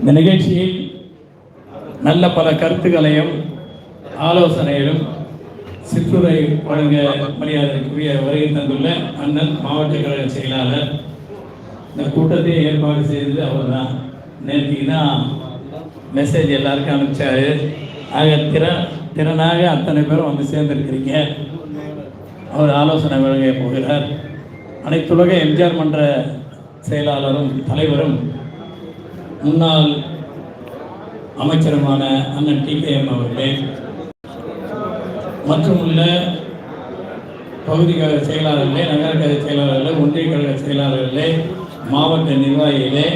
இந்த நிகழ்ச்சியில் நல்ல பல கருத்துக்களையும் ஆலோசனைகளும் சிற்றுரை வழங்க மரியாதைக்குரிய வருகை தந்துள்ள அண்ணன் மாவட்ட கழக செயலாளர். இந்த கூட்டத்தை ஏற்பாடு செய்தது அவர் தான் நேற்றுக்கு தான் மெசேஜ் எல்லாருக்கும் அனுப்பிச்சாரு. ஆக திற திறனாக அத்தனை பேரும் வந்து சேர்ந்திருக்கிறீங்க. அவர் ஆலோசனை வழங்க போகிறார். அனைத்துலக எம்ஜிஆர் மன்ற செயலாளரும் தலைவரும் முன்னாள் அமைச்சருமான அண்ணன் டி கே எம் அவர்களே மற்றும் உள்ள பகுதி கழக செயலாளர்களே நகர கழக செயலாளர்களே ஒன்றிய கழக செயலாளர்களே மாவட்ட நிர்வாகிகளே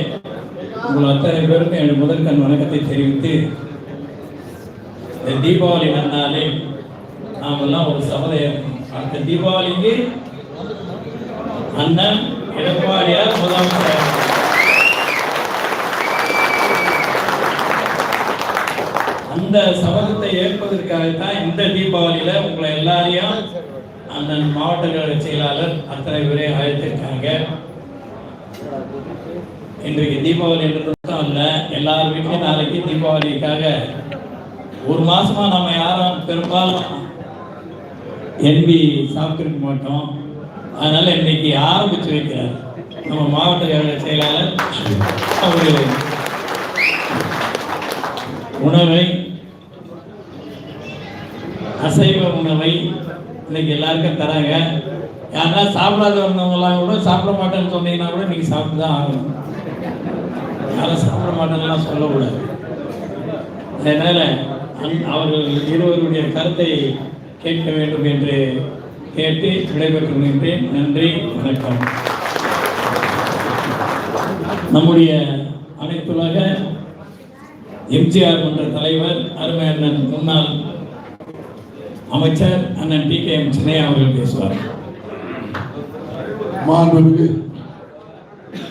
உங்கள் அத்தனை பேருக்கும் என்னுடைய முதற்கண் வணக்கத்தை தெரிவித்து இந்த தீபாவளி வந்தாலே நாமெல்லாம் ஒரு சமுதாயம். அடுத்த தீபாவளிக்கு அண்ணன் எடப்பாடியார் முதலமைச்சர் அந்த சபதத்தை ஏற்பதற்காகத்தான் இந்த தீபாவளியில உங்களை எல்லாரையும் அண்ணன் மாவட்ட கழக செயலாளர் அத்தனை பேரை அழைத்திருக்காங்க. இன்றைக்கு தீபாவளி என்றது மட்டும் இல்ல எல்லார் வீட்லையும் நாளைக்கு தீபாவளிக்காக ஒரு மாசமா நம்ம யாரும் பெரும்பாலும் என்பி சாப்பிட்டுருக்க மாட்டோம் அதனால இன்னைக்கு ஆரம்பிச்சு வைக்கிறார். நம்ம மாவட்ட செயலாளர் ஒரு உணவை அசைவ உணவை இன்னைக்கு எல்லாருக்கும் தராங்க. யாருன்னா சாப்பிடாத வந்தவங்கலாம் கூட சாப்பிட மாட்டேன்னு சொன்னீங்கன்னா கூட இன்னைக்கு சாப்பிட்டு தான் ஆகணும். யாரும் சாப்பிட மாட்டேன்லாம் சொல்லக்கூடாது. அதனால அவர்கள் இருவருடைய கருத்தை கேட்க வேண்டும் என்று கேட்டு விடைபெற்று நின்றேன் நன்றி வணக்கம். நம்முடைய அனைத்துலக எம்ஜிஆர் மன்ற தலைவர் அருமை அண்ணன் முன்னாள் அமைச்சர் அண்ணன் டி கே எம் சின்னையா அவர்கள் பேசுவார். மாண்புமிகு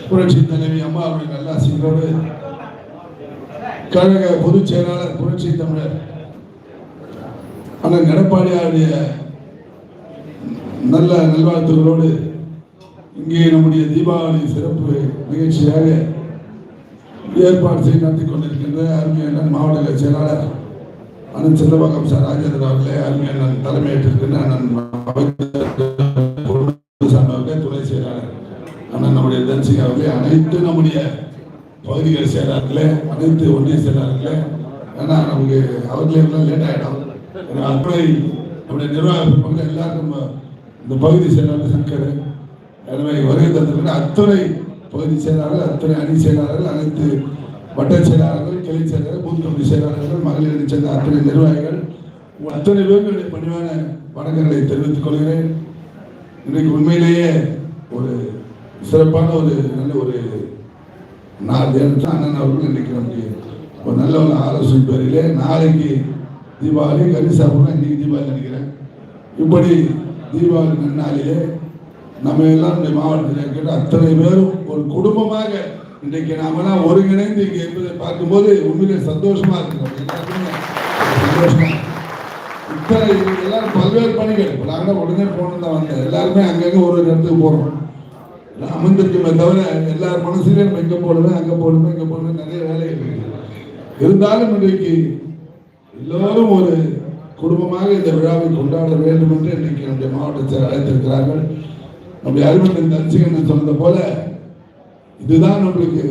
புரட்சி தலைவி அம்மா அவர்கள் நல்லாசிகளோடு கழக பொதுச் செயலாளர் புரட்சி தமிழர் அண்ணன் எடப்பாடியாருடைய நல்ல நல்வாழ்த்துகளோடு இங்கே நம்முடைய தீபாவளி சிறப்பு நிகழ்ச்சியாக ஏற்பாடு செய்து நடத்தி கொண்டிருக்கின்ற அருமையண்ணன் மாவட்ட செயலாளர் அண்ணன் செல்லவாக்கம் சார் ராஜேந்திர அவர்களே அருமையண்ணன் தலைமையேற்றிருக்கின்ற அண்ணன் அவர்களே துணை செயலாளர் அண்ணன் நம்முடைய தன்சிங் அவர்களே அனைத்து நம்முடைய பகுதிகள் செயலாளர்களே அனைத்து ஒன்றிய செயலாளர்களே. ஏன்னா நமக்கு அவர்களே லேட் ஆகிடும் அத்துறை நம்முடைய நிர்வாக எல்லாருக்கும் எல்லாரும் நம்ம இந்த பகுதி செயலாளர் சங்கர் எனவே வருகை தந்திருக்கிற அத்துறை பகுதி செயலாளர்கள் அத்துறை அணி செயலாளர்கள் அனைத்து வட்ட செயலாளர்கள் கிளை செயலாளர்கள் பூத் கமிட்டி செயலாளர்கள் மகளிர் அணி சேர்ந்த அத்துறை நிர்வாகிகள் அத்தனை பேர்களுடைய பணிவான வணக்கங்களை தெரிவித்துக் கொள்கிறேன். இன்றைக்கு உண்மையிலேயே ஒரு சிறப்பான ஒரு நல்ல ஒரு நாள். தான் அண்ணன் அவர்கள் இன்றைக்கு நமக்கு ஒரு நல்ல ஒரு ஆலோசனை பேரிலே நாளைக்கு தீபாவளி கறி சாப்பிடணும் இன்னைக்கு தீபாவளி நினைக்கிறேன் இப்படி தீபாவளி நன்னாளிலே நம்ம எல்லாம் இந்த மாவட்டத்தில் இருக்கிற அத்தனை பேரும் ஒரு குடும்பமாக இன்றைக்கு நாமெல்லாம் ஒருங்கிணைந்து இங்கே என்பதை பார்க்கும்போது உண்மையிலே சந்தோஷமா இருக்கிறோம் சந்தோஷமா இத்தனை எல்லாரும் பல்வேறு பணிகள். இப்போ நாங்கள் உடனே போகணும் தான் வந்தேன். எல்லாருமே அங்கங்கே ஒரு இடத்துக்கு போகிறோம் எல்லாம் அமர்ந்திருக்குமே தவிர எல்லார் மனசுலையும் நம்ம இங்கே போடுவேன் அங்கே போடுவேன் இங்கே போடுவேன் நிறைய வேலைகள் இருந்தாலும் இன்றைக்கு எல்லோரும் ஒரு குடும்பமாக இந்த விழாவை கொண்டாட வேண்டும் என்று இன்றைக்கு நம்முடைய மாவட்டத்தில் அழைத்திருக்கிறார்கள். நம்முடைய அறிவன் தரிசிகன் சொன்னது போல இதுதான் நம்மளுக்கு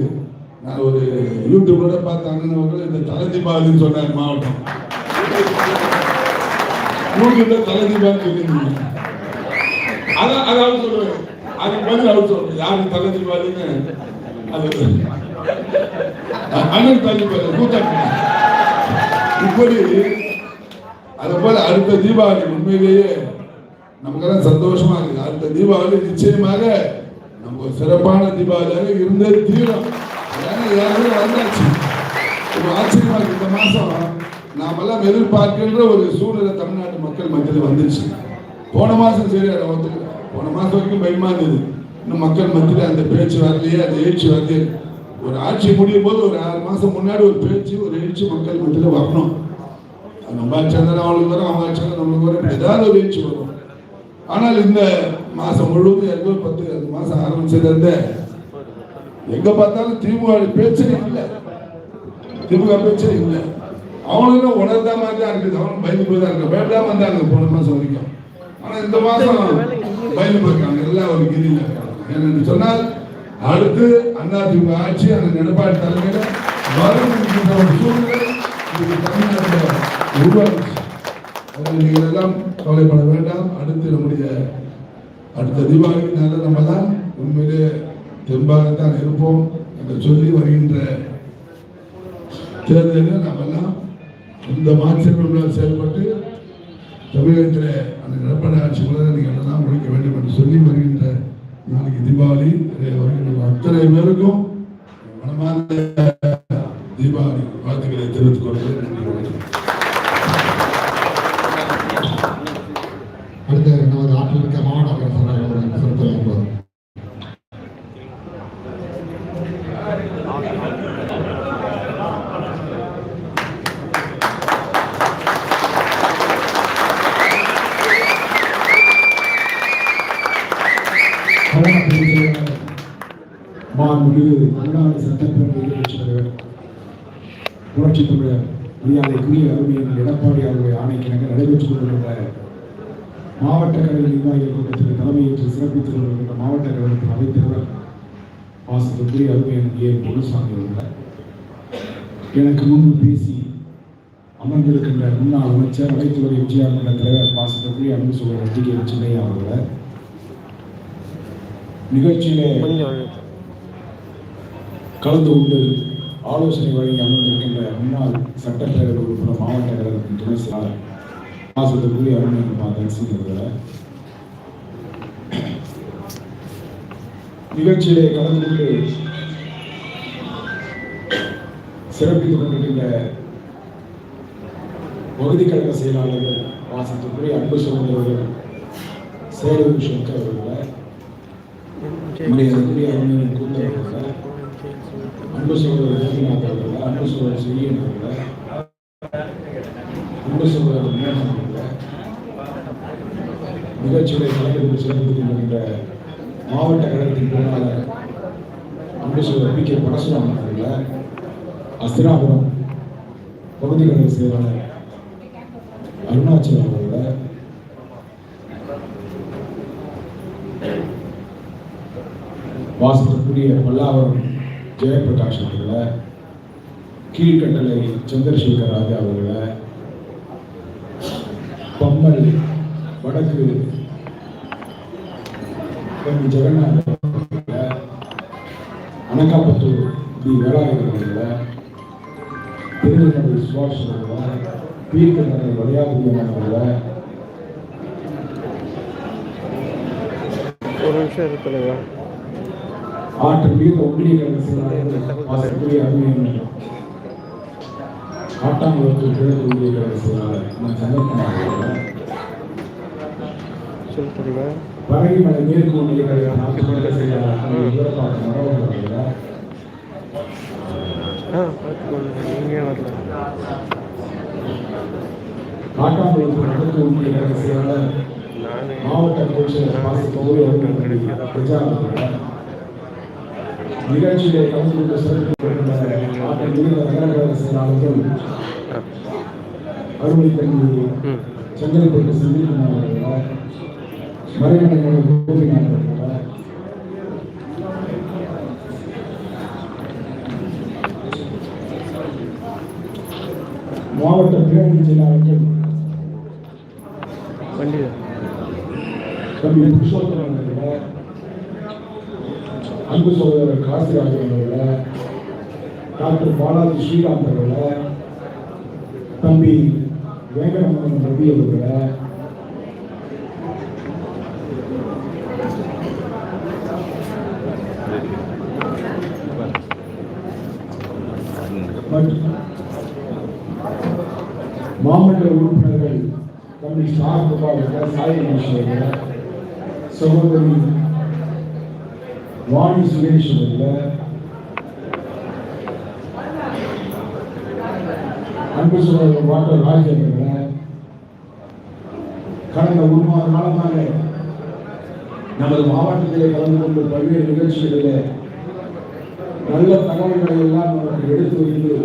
நான் ஒரு யூடியூப்ல பார்த்த அவர்கள் இந்த தலை தீபாவளின்னு சொன்னார் மாவட்டம். உங்களுக்கு தலை தீபாவளி அதான் அது சொல்லுவேன் அதுக்கு பதில் அவர் சொல்றேன் யாரு தலை தீபாவளின்னு அது அண்ணன் தலை தீபாவளி இப்படி அதே போல அடுத்த தீபாவளி உண்மையிலேயே நமக்கெல்லாம் சந்தோஷமா இருக்கு அடுத்த தீபாவளி நிச்சயமாக நமக்கு ஒரு சிறப்பான தீபாவளியாக இருந்தே தீரும். ஏன்னா எல்லாருமே வந்தாச்சு. ஒரு ஆச்சரியமா இருக்கு. இந்த மாசம் நாமெல்லாம் எதிர்பார்க்கின்ற ஒரு சூழ்நிலை தமிழ்நாட்டு மக்கள் மத்தியில் வந்துச்சு. போன மாசம் சரி அதை ஒத்துக்கிறேன் போன மாசம் வரைக்கும் பயமா இருந்தது. இன்னும் மக்கள் மத்தியில் அந்த பேச்சு வரலையே அந்த எழுச்சி வரலையே. ஒரு ஆட்சி முடியும் போது ஒரு ஆறு மாசம் முன்னாடி ஒரு பேச்சு ஒரு எழுச்சி மக்கள் மத்தியில் வரணும். நம்ம ஆட்சியாக அவளுக்கு வரும் அவங்க ஆட்சியாக நம்மளுக்கு வரும் ஏதாவது ஒரு வரும் ஆனால் இந்த மாசம் முழுவதும் எங்களுக்கு பத்து அந்த மாதம் ஆரம்பிச்சதுலேருந்து எங்கே எங்க பார்த்தாலும் திமுக பேச்சே இல்லை. திமுக பேச்சே இல்லை. அவங்களும் உணர்ந்த மாதிரி தான் இருக்குது. அவனும் பயந்து போய் தான் இருக்கு பயப்படாம இருந்தாங்க போன மாதம் வரைக்கும் ஆனா இந்த மாதம் பயந்து போயிருக்காங்க எல்லாம் ஒரு கிரியில் இருக்காங்க. ஏன்னு சொன்னால் அடுத்து அதிமுக ஆட்சி அந்த எடப்பாடி தலைமையில் வரும் சூழ்நிலை இது தமிழ்நாட்டில் நீங்கள் எல்லாம் கவலைப்பட வேண்டாம். அடுத்து நம்முடைய அடுத்த தீபாவளிக்கு நல்ல நம்ம தான் உண்மையிலே தெம்பாகத்தான் இருப்போம் என்று சொல்லி வருகின்ற தேர்தலில் நம்ம எல்லாம் இந்த மாற்றங்களுடன் செயல்பட்டு தமிழகத்தில் அந்த எடப்பாடி ஆட்சி கூட நீங்கள் எல்லாம் முடிக்க வேண்டும் என்று சொல்லி வருகின்ற நாளைக்கு தீபாவளி. வருகின்ற அத்தனை பேருக்கும் மனமார்ந்த தீபாவளி வாழ்த்துக்களை தெரிவித்துக் கொள்கிறேன். நன்றி வணக்கம் அடுத்து நமது ஆற்றல் மிக்க மாவட்ட கலைஞர் அவர்கள் சிறப்பு வழங்குவார் மாண்புமிகு தமிழ்நாடு சட்டப்பேரவை எதிர்க்கட்சித் தலைவர் புரட்சி தமிழர் மரியாதைக்குரிய அருமையின் எடப்பாடி அவருடைய ஆணைக்கிணங்க நடைபெற்றுக் கொண்டிருக்கிற மாவட்ட கழக நிர்வாகிகள் கூட்டத்தில் தலைமையேற்று சிறப்பித்துக் கொண்டிருக்கிற மாவட்ட கழகத்தின் அவைத்தலைவர் வாசத்துக்குரிய அருமையின் ஏ. பொருள்சாமி அவர்கள். எனக்கு முன்பு பேசி அமர்ந்திருக்கின்ற முன்னாள் அமைச்சர் அனைத்துறை எம்ஜிஆர் மன்ற தலைவர் பாசத்துக்குரிய அன்பு சோழர் டி. கே. சின்னையா அவர்களை நிகழ்ச்சியிலே கலந்து கொண்டு ஆலோசனை வழங்கி அமர்ந்திருக்கின்ற முன்னாள் சட்டப்பேரவை உறுப்பினர் மாவட்ட கழகத்தின் துணை செயலாளர் மாசத்துக்குரிய அருண்குமார் தன்சிங் அவர்களை. நிகழ்ச்சியிலே கலந்து கொண்டு சிறப்பித்துக் கொண்டிருக்கின்ற பகுதி கழக செயலாளர்கள் வாசத்துக்குரிய அன்பு சகோதரர்கள் சேலூர் சங்கர் அவர்களை மரியாதைக்குரிய அருமையின் கூட்டவர்களை அன்பு சோழர் கோபிநாத் அவர்களை அன்பு சோழர் செழியன் அவர்கள் அன்பு சோழர் மோகன் அவர்கள் நிகழ்ச்சியுடைய கலந்து கொண்டு சிறப்பித்துக் கொண்டிருக்கின்ற மாவட்ட கழகத்தின் பொருளாளர் அன்பு சோழர் பி கே பரசுராமன் அவர்கள் அஸ்தினாபுரம் பகுதி கழக செயலாளர் அருணாச்சலம் அவர்கள் வாசிக்கக்கூடிய பல்லாவரம் ஜெயபிரகாஷ் அவர்களை கீழ்கட்டளை சந்திரசேகர் ராஜா அவர்களை பம்மல் வடக்கு ஜெகநாத் அனகாபத்தூர் டி வேளாயுதர் அவர்களை திருநெல்வேலி சுபாஷ் அவர்களை பீர்க்கடலை வளையாபுரியம்மன் அவர்களை ஒரு நிமிஷம் இருக்கு தலைவா ஆற்று மிகுந்த ஒன்றிய வாசற்குரிய அருமையின் காட்டாங்குளத்தூர் கிழக்கு ஒன்றிய கழக செயலாளர் நான் சொல்லு தலைவா பரங்கிமலை மேற்கு ஒன்றிய கழக நாட்டு கழக செயலாளர் ஒன்றிய கழக மாவட்ட பிரஜா நிகழ்ச்சியிலே கலந்து கொண்டு அருமை தம்பி ம் செங்கல்பட்டு மறைமலை மாவட்ட செயலாளர்கள். தம்பி அன்பு சகோதரர் காசிராஜ் அவர்களை டாக்டர் பாலாஜி ஸ்ரீகாந்த் அவர்களை தம்பி வேங்கடமகன் ரவி அவர்களை மற்றும் மாமன்ற உறுப்பினர்கள் தம்பி சார் அவர்கள் சாய் கணேஷ் அவர்கள் சகோதரி வாணி சுரேஷ் அன்பு சகோதரர் வாட்டர் ராஜேந்திரன் கடந்த ஒரு மாத காலமாக நமது மாவட்டத்திலே கலந்து கொண்டு பல்வேறு நிகழ்ச்சிகளிலே நல்ல தகவல்களை எல்லாம் நமக்கு எடுத்து வைத்து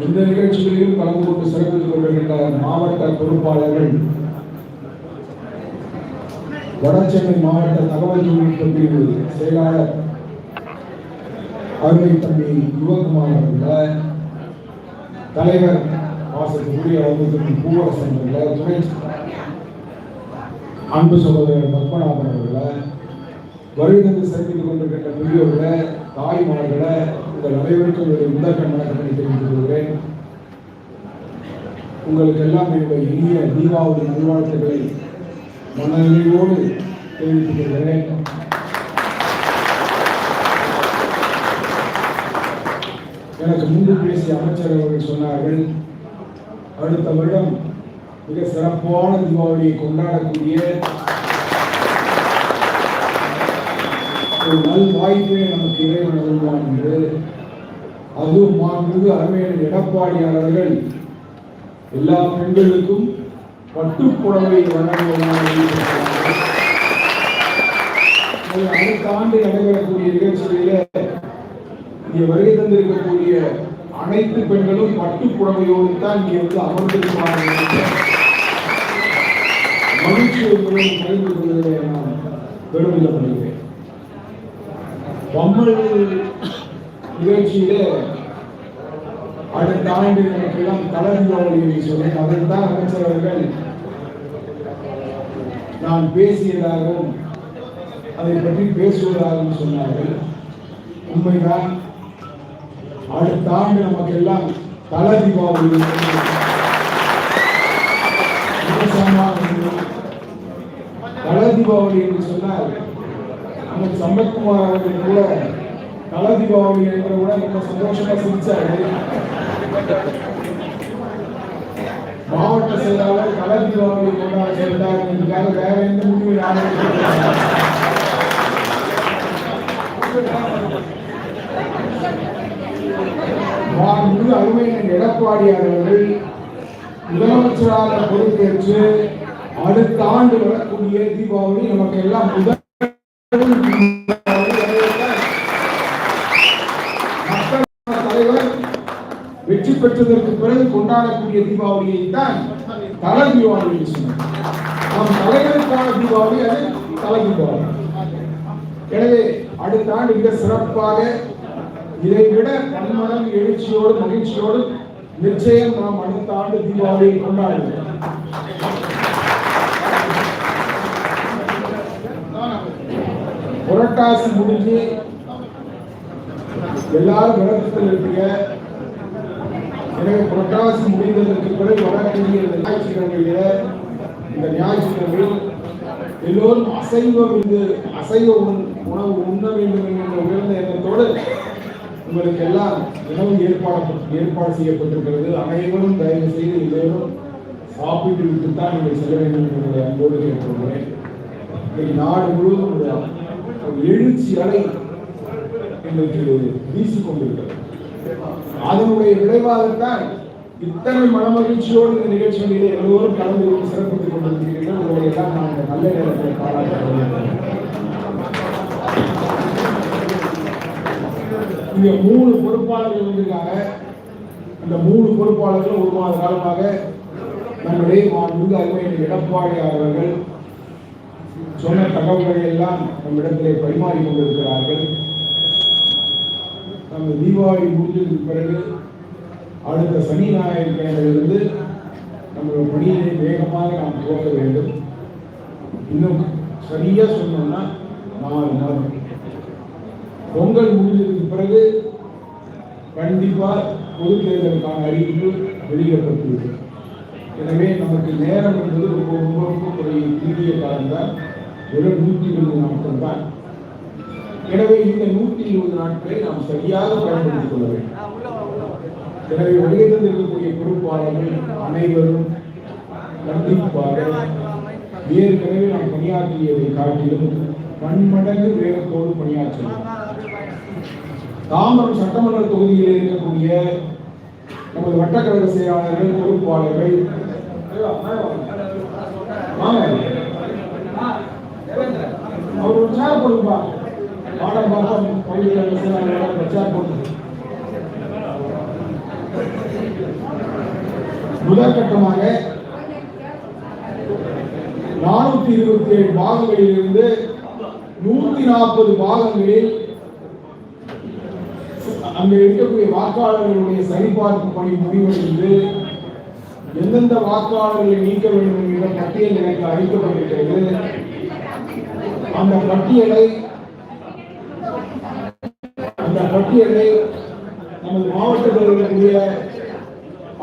இந்த நிகழ்ச்சிகளிலும் கலந்து கொண்டு சிறப்பித்துக் கொண்டிருக்கின்ற மாவட்ட பொறுப்பாளர்கள் வடசென்னை மாவட்ட தகவல் தொழில்நுட்ப பிரிவு செயலாளர் அருமை தம்பி யுவகுமார் அவர்கள தலைவர் வாசக்கூடிய அவர்களுக்கு பூவரசன் அவர்கள துணை அன்பு சகோதரர் பத்மநாபன் அவர்கள வருகிறது சிறப்பித்துக் கொண்டிருக்கின்ற பெரியோர்களை தாய்மார்களை உங்கள் அனைவருக்கும் என்னுடைய முதற்கண் வணக்கத்தை தெரிவித்துக் கொள்கிறேன். உங்களுக்கு எல்லாம் என்னுடைய இனிய தீபாவளி நல்வாழ்த்துக்களை மனநிலையோடு தெரிவித்துக் கொள்கிறேன். எனக்கு முன்பு பேசிய அமைச்சர் அவர்கள் சொன்னார்கள் அடுத்த வருடம் மிக சிறப்பான தீபாவளியை கொண்டாடக்கூடிய ஒரு நல் வாய்ப்பை நமக்கு இறைவன் அருள்வான் என்று அதுவும் மாண்பு அருமையான எடப்பாடியாளர்கள் எல்லா பெண்களுக்கும் பட்டுப்புடவை வழங்குவதாக அறிவித்திருக்கிறார்கள். அது அடுத்த ஆண்டு நடைபெறக்கூடிய நிகழ்ச்சிகளிலே இங்கே வருகை தந்திருக்கக்கூடிய அனைத்து பெண்களும் பட்டு புடவையோடு தான் இங்கே வந்து அமர்ந்திருப்பார்கள் என்ற மகிழ்ச்சியை உங்களுடன் பகிர்ந்து கொள்வதை நான் பெருமிதப்படுகிறேன் பம்பல் நிகழ்ச்சியிலே அடுத்த ஆண்டு நமக்கெல்லாம் கலர் தீபாவளி என்று சொன்னேன் அமைச்சர் அவர்கள் நான் பேசியதாகவும் அதை பற்றி பேசுவதாகவும் சொன்னார்கள். உண்மைதான் அடுத்த ஆண்டு நமக்கு எல்லாம் தல தீபாவளி கல தீபாவளி என்று சொன்னால் நம்ம சம்பத்குமார் அவர்கள் கூட கல தீபாவளி என்ற கூட ரொம்ப சந்தோஷமா சிரிச்சாரு மாவட்ட செயலாளர் கல தீபாவளி கொண்டாட சேர்ந்தார் என்பதற்காக வேற எந்த முடிவு யாரும் எடுக்கவில்லை. அருமையின் எடப்பாடியார் அவர்கள் முதலமைச்சராக பொறுப்பேற்று அடுத்த ஆண்டு வரக்கூடிய தீபாவளி நமக்கு எல்லாம் முதல் கொண்டாடக்கூடிய தீபாவளியை தான் தலை தீபாவளி என்று சொன்னார் நம் தலைவருக்கான தீபாவளி அது தலை தீபாவளி. எனவே அடுத்த ஆண்டு மிக சிறப்பாக இதை விட பன்மடங்கு எழுச்சியோடு மகிழ்ச்சியோடு நிச்சயம் நாம் அடுத்த ஆண்டு தீபாவளியை கொண்டாடுவோம். புரட்டாசி முடிஞ்சு எல்லாரும் விளக்கத்தில் இருக்கிற எனவே புரட்டாசி முடிந்ததற்கு பிறகு வரக்கூடிய இந்த ஞாயிற்றுக்கிழமையில இந்த ஞாயிற்றுக்கிழமையில் எல்லோரும் அசைவம் இது அசைவ உண்- உணவு உண்ண வேண்டும் என்ற உயர்ந்த எண்ணத்தோடு உங்களுக்கு எல்லாம் உணவு ஏற்பாடு ஏற்பாடு செய்யப்பட்டிருக்கிறது. அனைவரும் தயவு செய்து எல்லோரும் சாப்பிட்டு விட்டு தான் நீங்கள் செல்ல வேண்டும் என்று அன்போடு கேட்டுக்கொள்கிறேன். இன்னைக்கு நாடு முழுவதும் ஒரு எழுச்சி அலை இன்றைக்கு வீசிக்கொண்டிருக்கிறது. அதனுடைய விளைவாகத்தான் இத்தனை மனமகிழ்ச்சியோடு இந்த நிகழ்ச்சிகளிலே எல்லோரும் கலந்து கொண்டு சிறப்பித்துக் கொண்டிருக்கிறீர்கள். உங்களை எல்லாம் நான் நல்ல நேரத்தில் பாராட்ட இங்க மூணு பொறுப்பாளர்கள் இருந்திருக்காங்க இந்த மூணு பொறுப்பாளர்கள் ஒரு மாத காலமாக நம்முடைய மாண்புமிகு அருமையின் எடப்பாடி அவர்கள் சொன்ன தகவல்களை எல்லாம் நம்மிடத்திலே பரிமாறிக் கொண்டிருக்கிறார்கள். நம்ம தீபாவளி முடிஞ்சதுக்கு பிறகு அடுத்த சனி ஞாயிற்றுக்கிழமையிலிருந்து நம்மளோட பணியை வேகமாக நாம் துவக்க வேண்டும். இன்னும் சரியா சொன்னோம்னா நாலு நாள். பொங்கல் முடிஞ்சதுக்கு பிறகு கண்டிப்பா பொது தேர்தலுக்கான அறிவிப்பு வெளியிடப்பட்டுள்ளது. எனவே நமக்கு நேரம் என்பது ரொம்ப ரொம்ப ரொம்ப குறைய காலம் தான் வெறும் நூற்றி இருபது நாட்கள் தான். எனவே இந்த நூற்றி இருபது நாட்களை நாம் சரியாக பயன்படுத்திக் கொள்ள வேண்டும். எனவே வருகை தந்திருக்கக்கூடிய பொறுப்பாளர்கள் அனைவரும் கண்டிப்பாக ஏற்கனவே நாம் பணியாற்றியதை காட்டிலும் பன்மடங்கு வேகத்தோடு பணியாற்றலாம் தாமரம் சட்டமன்ற தொகுதியில் இருக்கக்கூடிய நமது வட்டக்கழக செயலாளர்கள் பொறுப்பாளர்கள் அவர் ஒரு சேர் போடுப்பா மாடம்பாக்கம் பிரச்சாரம் செயலாளர் முதற்கட்டமாக நானூத்தி இருபத்தி ஏழு பாகங்களில் இருந்து நூத்தி நாற்பது பாகங்களில் அங்க இருக்கக்கூடிய வாக்காளர்களுடைய சரிபார்ப்பு பணி முடிவடைந்து எந்தெந்த வாக்காளர்களை நீக்க வேண்டும் என்ற பட்டியல் எனக்கு அளிக்கப்பட்டிருக்கிறது. அந்த பட்டியலை அந்த பட்டியலை நமது மாவட்டத்தில் இருக்கக்கூடிய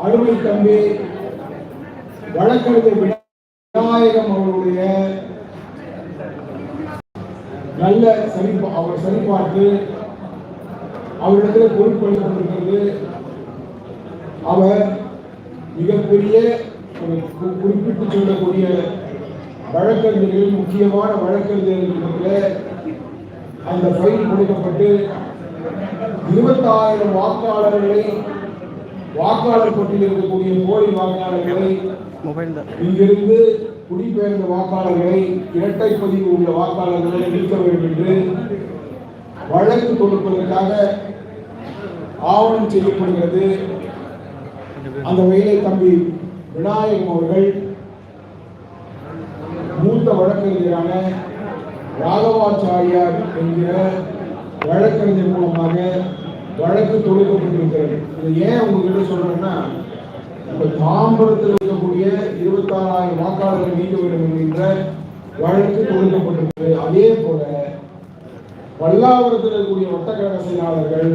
அருமை தம்பி வழக்கறிஞர் விநாயகம் அவருடைய நல்ல சரி அவர் சரிபார்த்து அவரிடத்தில் பொறுப்பளிக்கப்பட்டிருக்கிறது அவர் மிகப்பெரிய ஒரு குறிப்பிட்டு சொல்லக்கூடிய வழக்கறிஞர்கள் முக்கியமான வழக்கறிஞர்கள் அந்த ஃபைல் கொடுக்கப்பட்டு இருபத்தாயிரம் வாக்காளர்களை வாக்காளர் பட்டியலில் இருக்கக்கூடிய போலி வாக்காளர்களை இங்கிருந்து குடிபெயர்ந்த வாக்காளர்களை இரட்டை பதிவு உள்ள வாக்காளர்களை நீக்க வேண்டும் என்று வழக்கு தொடுப்பதற்காக ஆவணம் செய்யப்படுகிறது. அந்த வகையிலே தம்பி விநாயகம் அவர்கள் மூத்த வழக்கறிஞரான ராகவாச்சாரியார் என்கிற வழக்கறிஞர் மூலமாக வழக்கு தொடுக்கப்பட்டிருக்கிறது. இது ஏன் உங்ககிட்ட சொல்றேன்னா இப்ப தாம்பரத்தில் இருக்கக்கூடிய இருபத்தாறாயிரம் வாக்காளர்கள் நீக்க வேண்டும் என்கின்ற வழக்கு தொடுக்கப்பட்டிருக்கிறது. அதே போல பல்லாவரத்தில் இருக்கக்கூடிய வட்டக்கழக செயலாளர்கள்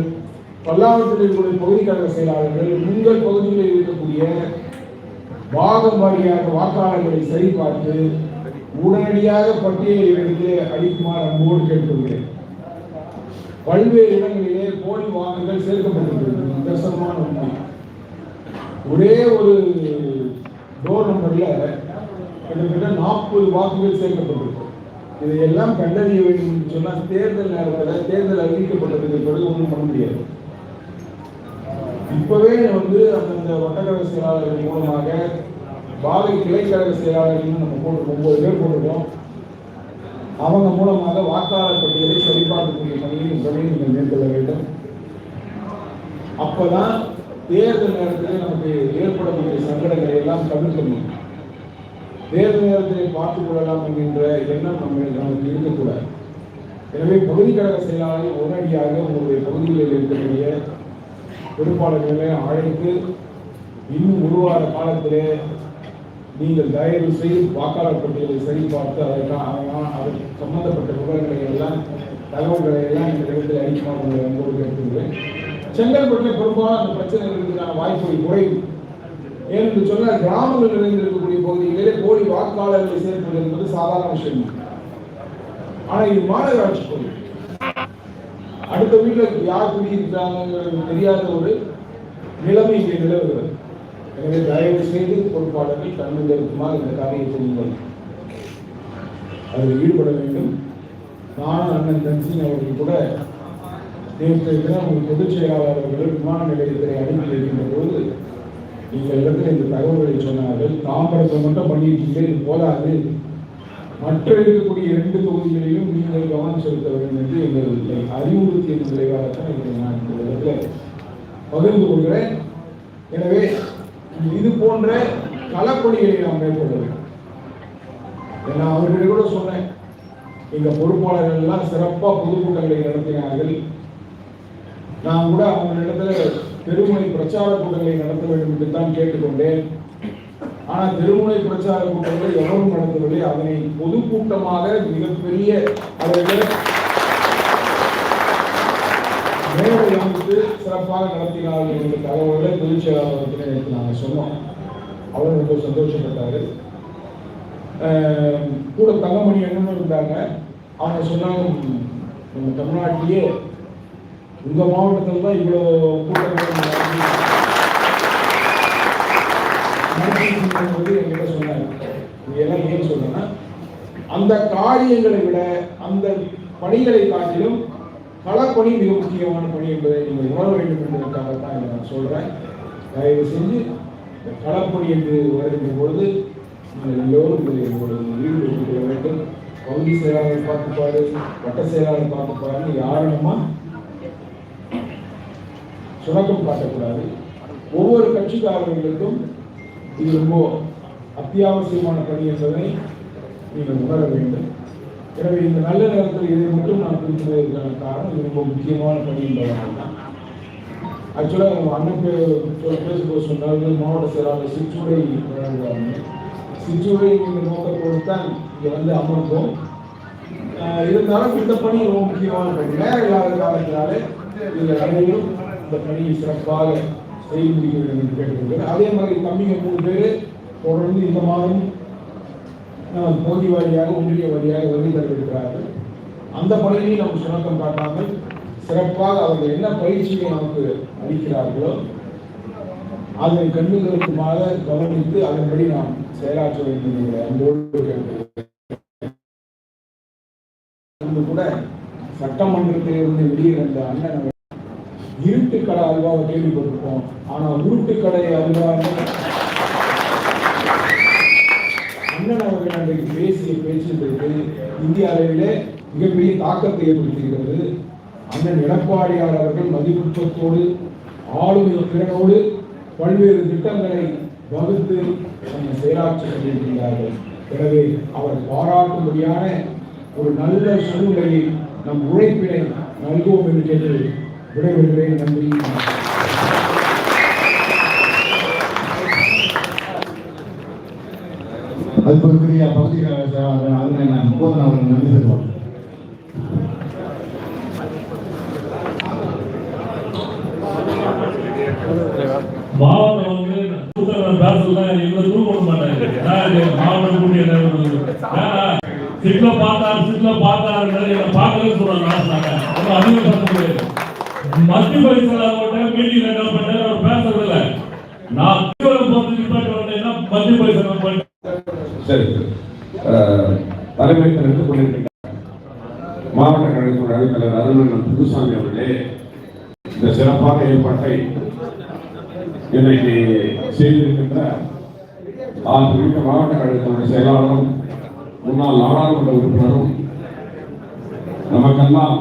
பல்லாவரத்தில் இருக்கக்கூடிய பகுதி கழக செயலாளர்கள் உங்கள் பகுதியில் இருக்கக்கூடிய பாகம் வாரியாக வாக்காளர்களை சரிபார்த்து உடனடியாக பட்டியலை எடுத்து அளிக்குமாறு அன்போடு கேட்டுக்கொள்கிறேன். பல்வேறு இடங்களிலே போலி வாக்குகள் சேர்க்கப்பட்டிருக்கிறது நிதர்சனமான உண்மை. ஒரே ஒரு டோர் நம்பர்ல கிட்டத்தட்ட நாற்பது வாக்குகள் சேர்க்கப்பட்டிருக்கு. இதையெல்லாம் கண்டறிய வேண்டும் என்று சொன்னால் தேர்தல் நேரத்தில் தேர்தல் அறிவிக்கப்பட்டதுக்கு பிறகு ஒன்றும் பண்ண முடியாது. இப்பவே வந்து அந்தந்த வட்டக்கழக செயலாளர்கள் மூலமாக பாவை கிளைக்கழக செயலாளர்கள் நம்ம போட்டு ஒன்பது பேர் போட்டிருக்கோம். அவங்க மூலமாக வாக்காளர் பட்டியலை சரிபார்க்கக்கூடிய பணியை உடனே நீங்கள் மேற்கொள்ள வேண்டும். அப்பதான் தேர்தல் நேரத்தில் நமக்கு ஏற்படக்கூடிய சங்கடங்களை எல்லாம் தவிர்க்க முடியும். தேர்தல் நேரத்தை பார்த்துக் கொள்ளலாம் என்கின்ற எண்ணம் நம்ம நமக்கு இருக்கக்கூடாது. எனவே பகுதி கழக செயலாளர்கள் உடனடியாக உங்களுடைய பகுதிகளில் இருக்கக்கூடிய பொறுப்பாளர்களை அழைத்து இன்னும் ஒரு வார காலத்திலே நீங்கள் தயவு செய்து வாக்காளர் பட்டியலை சரிபார்த்து அதற்கான அதற்கு சம்பந்தப்பட்ட விவரங்களை எல்லாம் தகவல்களை எல்லாம் இந்த இடத்தில் அளிக்குமாறு உங்களை அன்போடு கேட்டுக்கிறேன் செங்கல்பட்டில் பெரும்பாலும் அந்த பிரச்சனைகளுக்கான இருக்கிறதுக்கான வாய்ப்புகள் குறைவு. ஏனென்று சொன்னால் கிராமங்கள் நிறைந்திருக்கக்கூடிய பகுதிகளிலே போலி வாக்காளர்களை சேர்ப்பது என்பது சாதாரண விஷயம். ஆனால் இது மாநகராட்சி பகுதி. அடுத்த வீட்டில் யார் குடியிருக்கிறாங்க தெரியாத ஒரு நிலைமை இங்கே நிலவுகிறது. எனவே தயவு செய்து பொறுப்பாளர்கள் கண்ணுதற்குமாறு இந்த காரியத்தை நீங்கள் அதில் ஈடுபட வேண்டும். நானும் அண்ணன் தன்சிங் அவர்கள் கூட நேற்றைய தினம் உங்கள் பொதுச் செயலாளர்கள் விமான நிலையத்தை அனுப்பி வைக்கின்ற போது நீங்கள் இடத்துல இந்த தகவல்களை சொன்னார்கள். தாம்பரத்தை மட்டும் பண்ணிட்டு இது போதாது. மற்ற இருக்கக்கூடிய இரண்டு தொகுதிகளிலும் நீங்கள் கவனம் செலுத்த வேண்டும் என்று எங்களை அறிவுறுத்தியின் விளைவாகத்தான் இதை நான் இந்த இடத்துல பகிர்ந்து கொள்கிறேன். எனவே இது போன்ற களப்பணிகளை நாம் மேற்கொள்ள வேண்டும் நான் அவர்கிட்ட கூட சொன்னேன் எங்க பொறுப்பாளர்கள் எல்லாம் சிறப்பா பொதுக்கூட்டங்களை நடத்தினார்கள். நான் கூட அவங்களிடத்துல தெருமுனை பிரச்சார கூட்டங்களை நடத்த வேண்டும் என்று தான் கேட்டுக்கொண்டேன். ஆனா தெருமுனை பிரச்சார கூட்டங்களை எவரும் நடத்தவில்லை. அதனை பொதுக்கூட்டமாக மிகப்பெரிய அவர்கள் மேலே அமைத்து சிறப்பாக நடத்தினார்கள் என்ற தகவல்களை பொதுச் செயலாளரத்தில் நேற்று நாங்கள் சொன்னோம். அவர் ரொம்ப சந்தோஷப்பட்டாரு. கூட தங்கமணி அண்ணனும் இருந்தாங்க. அவங்க சொன்னாங்க நம்ம தமிழ்நாட்டிலேயே இந்த மாவட்டத்தில் தான் இவ்வளோ கூட்டங்கள் என்கிட்ட சொன்னாங்க இதெல்லாம் ஏன் அந்த காரியங்களை விட அந்த பணிகளை காட்டிலும் களப்பணி மிக முக்கியமான பணி என்பதை நீங்கள் உணர வேண்டும் என்பதற்காகத்தான் இதை நான் சொல்கிறேன் தயவு செஞ்சு இந்த களப்பணி என்று வருகின்ற பொழுது நீங்கள் எல்லோரும் இதை உங்களது ஈடுபட்டுக் கொள்ள வேண்டும். பகுதி செயலாளர் பார்த்துப்பாரு வட்ட செயலாளர் பார்த்துப்பாருன்னு யாரும் சுணக்கம் காட்டக்கூடாது. ஒவ்வொரு கட்சிக்காரர்களுக்கும் இது ரொம்ப அத்தியாவசியமான பணி என்பதை நீங்கள் உணர வேண்டும். எனவே இந்த நல்ல நேரத்தில் இதை மட்டும் நான் குறிப்பிடுவதற்கான காரணம் இது ரொம்ப முக்கியமான பணி என்பதனால தான் ஆக்சுவலாக அண்ணன் பேசும்போது சொன்னார்கள் மாவட்ட செயலாளர் சிற்றுரை வழங்குவாங்க. சிற்றுரை நீங்கள் நோக்கத்தோடு தான் இங்கே வந்து அமர்ந்தோம். இருந்தாலும் இந்த பணி ரொம்ப முக்கியமான பணி. நேரம் இல்லாத காலத்தினாலே நீங்கள் அனைவரும் இந்த பணியை சிறப்பாக செய்து முடிக்க வேண்டும் என்று கேட்டுக்கொள்கிறேன். அதே மாதிரி தம்பிங்க மூணு பேர் தொடர்ந்து இந்த மாதம் பகுதி வாரியாக ஒன்றிய வாரியாக வருகை தரவிருக்கிறார்கள் அந்த பணியை நம்ம சுணக்கம் காட்டாமல் சிறப்பாக அவர்கள் என்ன பயிற்சியை நமக்கு அளிக்கிறார்களோ அதை கண்ணு கருத்துமாக கவனித்து அதன்படி நாம் செயலாற்ற வேண்டிய அன்போடு கூட சட்டமன்றத்திலிருந்து வெளியே வந்த அண்ணன் அவர்கள் இருட்டு கடை அல்வாவை கேள்விப்பட்டிருக்கோம் ஆனால் உருட்டு கடை அண்ணன் அவர்கள் அன்றைக்கு பேசிய பேச்சுன்றது இந்திய அளவிலே மிகப்பெரிய தாக்கத்தை ஏற்படுத்துகிறது அண்ணன் எடப்பாடியார் அவர்கள் மதிநுட்பத்தோடு ஆளுமை திறனோடு பல்வேறு திட்டங்களை வகுத்து நம்ம செயலாற்றி கொண்டிருக்கிறார்கள் எனவே அவர் பாராட்டும்படியான ஒரு நல்ல சூழ்நிலையை நம் உழைப்பினை நல்குவோம் என்று கேட்டு விடைபெறுகிறேன். நன்றி. அதுக்குரிய பகுதி அதில் அவர்கள் நன்றி மாவட்டம் பேசல மாட்டாங்க. நான் இது மாவட்டம் சிட்ல பார்த்தாரு சிட்ல பார்த்தாரு என்ன பார்க்கலன்னு சொல்றாங்க முடியாது. மத்திய பரிசுல மீட்டிங் பண்ணேன் அவர் பேசுறதில்ல நான் தீவிரம் போட்டு நிப்பாட்டி வந்தேன்னா மத்திய பரிசுல பண்ணேன் சரி அஹ், தலைமை எடுத்துக் கொண்டிருக்கின்ற மாவட்ட கழகத்தினுடைய அவைத்தலைவர் குருசாமி அவர்களே இந்த சிறப்பான ஏற்பாட்டை இன்றைக்கு செய்திருக்கின்ற ஆசிரியர் மாவட்ட கழகத்தினுடைய செயலாளரும் முன்னாள் நாடாளுமன்ற உறுப்பினரும் நமக்கெல்லாம்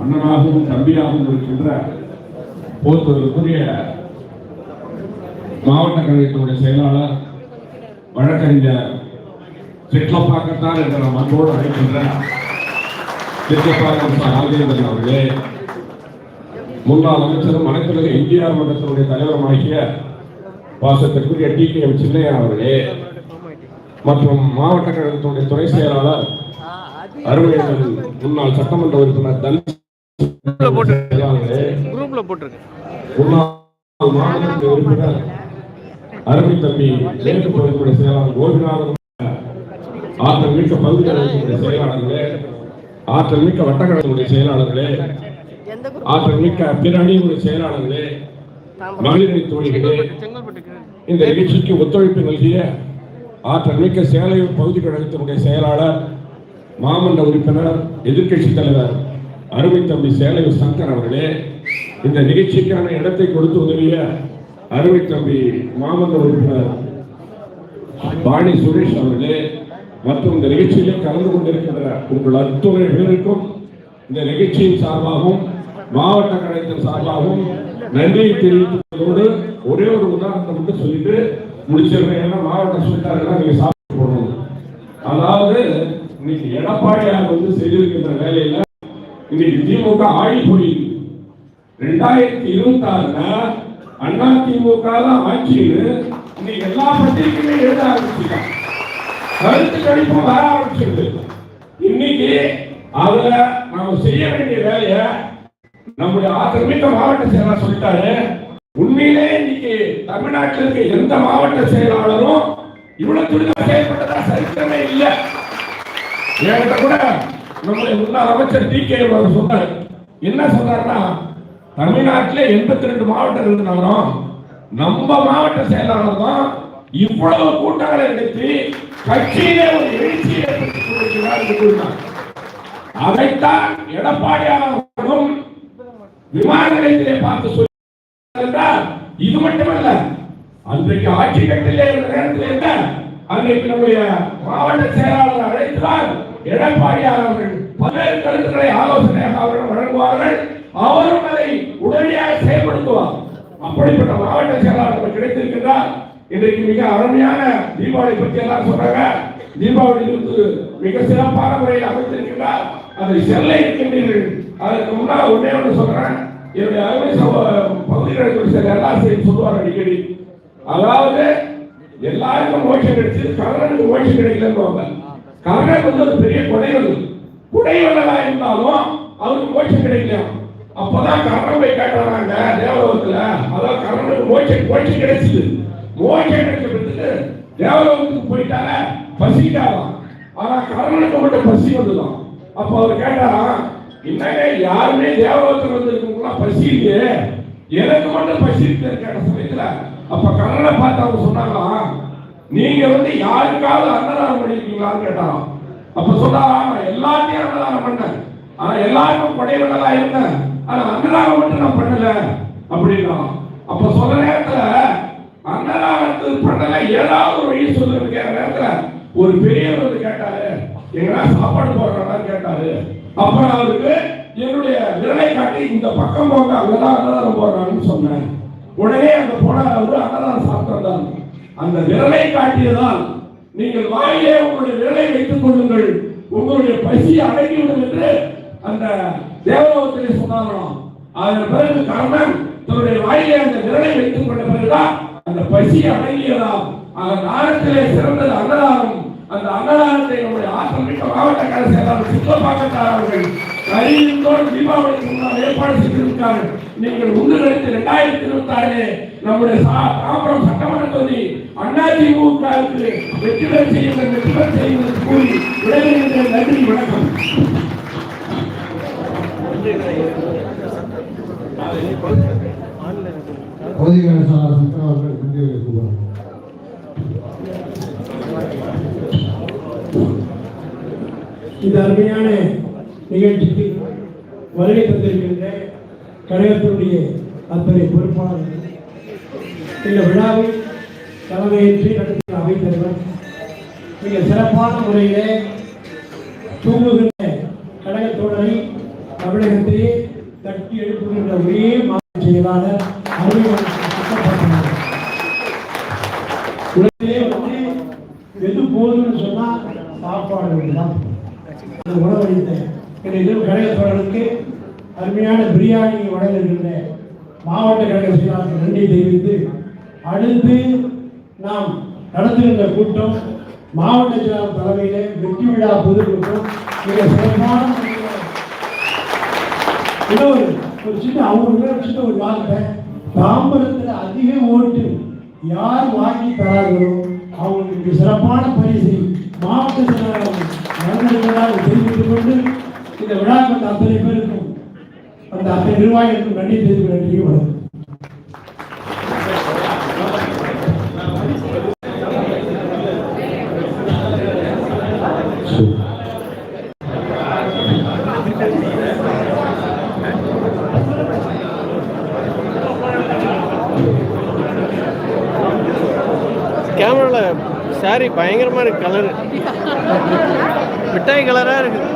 அண்ணனாகவும் தம்பியாகவும் இருக்கின்ற போத்துவதற்குரிய மாவட்ட கழகத்தினுடைய செயலாளர் வழக்கறிஞர் சிட்லப்பாக்கத்தான் என்ற நம் அன்போடு அழைக்கின்ற சிட்லப்பாக்கம் ராஜேந்திரன் அவர்களே முன்னாள் அமைச்சரும் அனைத்துலக எம்ஜிஆர் மன்றத்தினுடைய தலைவருமாகிய பாசத்திற்குரிய டி கே எம் சின்னையா அவர்களே மற்றும் மாவட்ட கழகத்தினுடைய துணை செயலாளர் அருமையன் முன்னாள் சட்டமன்ற உறுப்பினர் தன் உறுப்பினர் அருமை தம்பி மேற்கு செயலாளர் கோபிநாதன் ஆற்றல் மீட்க பகுதி செயலாளர்களே ஆற்றல் மிக்க வட்டக்கழகத்தினுடைய செயலாளர்களே ஆற்றல் மிக்க பிற அணியினுடைய செயலாளர்களே மகளிரணி தோழிகளே இந்த நிகழ்ச்சிக்கு ஒத்துழைப்பு நல்கிய ஆற்றல் மிக்க சேலையூர் பகுதி கழகத்தினுடைய செயலாளர் மாமன்ற உறுப்பினர் எதிர்க்கட்சி தலைவர் அருமை தம்பி சேலையூர் சங்கர் அவர்களே இந்த நிகழ்ச்சிக்கான இடத்தை கொடுத்து உதவிய அருமை தம்பி மாமன்ற உறுப்பினர் பாணி சுரேஷ் அவர்களே மற்றும் இந்த நிகழ்ச்சியிலே கலந்து கொண்டிருக்கின்ற உங்கள் அத்துணை பேருக்கும் இந்த நிகழ்ச்சியின் சார்பாகவும் மாவட்ட கழகத்தின் சார்பாகவும் நன்றியை தெரிவித்ததோடு ஒரே ஒரு உதாரணத்தை மட்டும் சொல்லிட்டு முடிச்சிருக்கேன் ஏன்னா மாவட்ட சொல்லிட்டாருன்னா நீங்க சாப்பிட்டு போடணும் அதாவது இன்னைக்கு எடப்பாடியார் வந்து செய்திருக்கின்ற வேலையில இன்னைக்கு திமுக ஆழி புரியுது ரெண்டாயிரத்தி இருபத்தி ஆறுல அண்ணா திமுக தான் ஆட்சின்னு இன்னைக்கு எல்லா பத்திரிகையுமே எழுத ஆரம்பிச்சுட்டாங்க. கருத்து கணிப்பு வர ஆரம்பிச்சிருக்கு இன்னைக்கு அதுல நாம செய்ய வேண்டிய வேலையை நம்முடைய ஆக்கிரமிக்க மாவட்ட செயலாளர் சொல்லிட்டாரு. உண்மையிலே இன்னைக்கு தமிழ்நாட்டில் இருக்க எந்த மாவட்ட செயலாளரும் இவ்வளவு துரிதம் செயல்பட்டதா சரித்திரமே இல்லை. என்கிட்ட கூட நம்முடைய முன்னாள் அமைச்சர் டி கே அவர் சொன்னார். என்ன சொன்னார்னா தமிழ்நாட்டிலே எண்பத்தி ரெண்டு மாவட்டம் இருந்தாலும் நம்ம மாவட்ட செயலாளர் தான் இவ்வளவு கூட்டங்களை நடத்தி கட்சியிலே ஒரு எழுச்சியை அதைத்தான் எடப்பாடியார் விமான நிலையத்திலே பார்த்து சொல்லி இது மட்டுமல்ல அன்றைக்கு ஆட்சி கட்டிலே இருந்த நேரத்தில் என்ன? அன்றைக்கு நம்முடைய மாவட்ட செயலாளர் அழைத்தால் எடப்பாடியார் அவர்கள் பல்வேறு கருத்துக்களை ஆலோசனையாக அவர்கள் வழங்குவார்கள் அவரும் அதை உடனடியாக செயல்படுத்துவார். அப்படிப்பட்ட மாவட்ட செயலாளர்கள் நமக்கு கிடைத்திருக்கிறார் இன்றைக்கு மிக அருமையான தீபாவளி பற்றி எல்லாம் சொல்றாங்க. தீபாவளி வந்து மிக சிறப்பான முறையில் அமைத்திருக்கின்றார் அதை செல்ல இருக்கின்றீர்கள் அதற்கு முன்னால் ஒன்னே ஒன்று சொல்றேன். என்னுடைய அருமை சகோ- பகுதிகளுக்கு சில எல்லாம் செய்து சொல்லுவார் அடிக்கடி. அதாவது எல்லாருக்கும் ஓய்வு கிடைச்சது கர்ணனுக்கு ஓய்வு கிடைக்கலன்னு கர்ணன் வந்து ஒரு பெரிய கொடைவல் குடைவல்லா இருந்தாலும் அவருக்கு ஓய்வு கிடைக்கல அப்பதான் கர்ணன் போய் கேட்டுறாங்க தேவலோகத்துல. அதாவது கர்ணனுக்கு ஓய்வு ஓய்வு கிடைச்சது. மோட்சம் தேவலோகத்துக்கு போயிட்டாங்க பசிக்காதான் ஆனா கர்ணனுக்கு மட்டும் பசி வந்துதான். அப்ப அவர் கேட்டாராம் என்னங்க யாருமே தேவலோகத்துக்கு வந்திருக்கவங்களாம் பசி இல்லையே. எனக்கு மட்டும் பசி இருக்கு கேட்ட சமயத்துல அப்ப கர்ணனை பார்த்து அவங்க சொன்னாங்களாம் நீங்க வந்து யாருக்காவது அன்னதானம் பண்ணிருக்கீங்களான்னு கேட்டாராம். அப்ப சொன்னாராம் நான் எல்லாத்தையும் அன்னதானம் பண்ணேன். ஆனா எல்லாருக்கும் கொடைவல்லா இருந்தேன் ஆனா அன்னதானம் மட்டும் நான் பண்ணல. அப்படின்னா அப்ப சொல்ற நேரத்துல அன்னதானத்து பண்ணல ஏதாவது ஒரு வழி சொல்லுங்க நேரத்தில் ஒரு பெரியவர் வந்து கேட்டாரு எங்கன்னா சாப்பாடு போடுறதான் கேட்டாரு. அப்ப நான் அவருக்கு என்னுடைய விரலை காட்டி இந்த பக்கம் போங்க அங்கதான் அன்னதானம் போடுறாங்கன்னு சொன்னேன். உடனே அங்க போன அவரு அன்னதானம் சாப்பிட்டார். அந்த விரலை காட்டியதால் நீங்கள் வாயிலே உங்களுடைய விரலை வைத்துக் கொள்ளுங்கள். உங்களுடைய பசி அடங்கிவிடும் என்று அந்த தேவலோகத்திலே சொன்னாராம். அதன் பிறகு கர்ணன் தன்னுடைய வாயிலே அந்த விரலை வைத்துக் கொண்ட பிறகுதான் அந்த பசி அடங்கியதாம் அந்த நாளத்திலே சிறந்தது அன்னதானம். அந்த அன்னதானத்தை நம்முடைய ஆற்றல் மிக்க மாவட்ட கலை செயலாளர் சித்தப்பாக்கத்தார் அவர்கள் கரியின்றோடு தீபாவளிக்கு முன்னால் ஏற்பாடு செய்திருக்காங்க நீங்கள் உங்களுடைய ரெண்டாயிரத்தி இருபத்தி ஆறிலே நம்முடைய சா- தாம்பரம் சட்டமன்ற தொகுதி அதிமுகவுக்கு வெற்றி பெற செய்யுங்கள் வெற்றி பெற செய்யுங்கள் கூறி விடைபெறுகின்ற நன்றி வணக்கம். ஆன்லைன் சார் அவர்கள் நன்றி கூறுவார் இந்த அருமையான நிகழ்ச்சிக்கு வருகை தந்திருக்கின்ற கழகத்தினுடைய அத்தனை பொறுப்பாளர்கள் இந்த விழாவில் தலைமையேற்றி நடத்திய அவைத்தலைவர் மிக சிறப்பான முறையிலே தூங்குகின்ற கழக தமிழகத்திலே தட்டி எழுப்புகின்ற ஒரே மாநில செயலாளர் அருமையான சுத்தப்பட்டவர். உலகிலே வந்து எது போதும்னு சொன்னா சாப்பாடு தான் அந்த உணவளித்த என்னுடைய கழகத்தோழர்களுக்கு அருமையான பிரியாணி வழங்குகின்ற மாவட்ட கழக செயலாளருக்கு நன்றி தெரிவித்து அடுத்து நாம் நடத்துகின்ற கூட்டம் மாவட்ட செயலாளர் தலைமையிலே வெற்றி விழா பொதுக்கூட்டம் மிக சிறப்பான இன்னொரு ஒரு சின்ன அவங்க சின்ன ஒரு வார்த்தை. தாம்பரத்தில் அதிக ஓட்டு யார் வாங்கி தராங்களோ அவங்களுக்கு சிறப்பான பரிசு மாவட்ட செயலாளர் தெரிவித்துக் கொண்டு இந்த அத்தனை பேருக்கும் அந்த அத்தனை நிர்வாகிகளுக்கும் நன்றி நன்றி வணக்கம். சாரி பயங்கரமாக இருக்கு கலரு மிட்டாய் கலராக இருக்குது.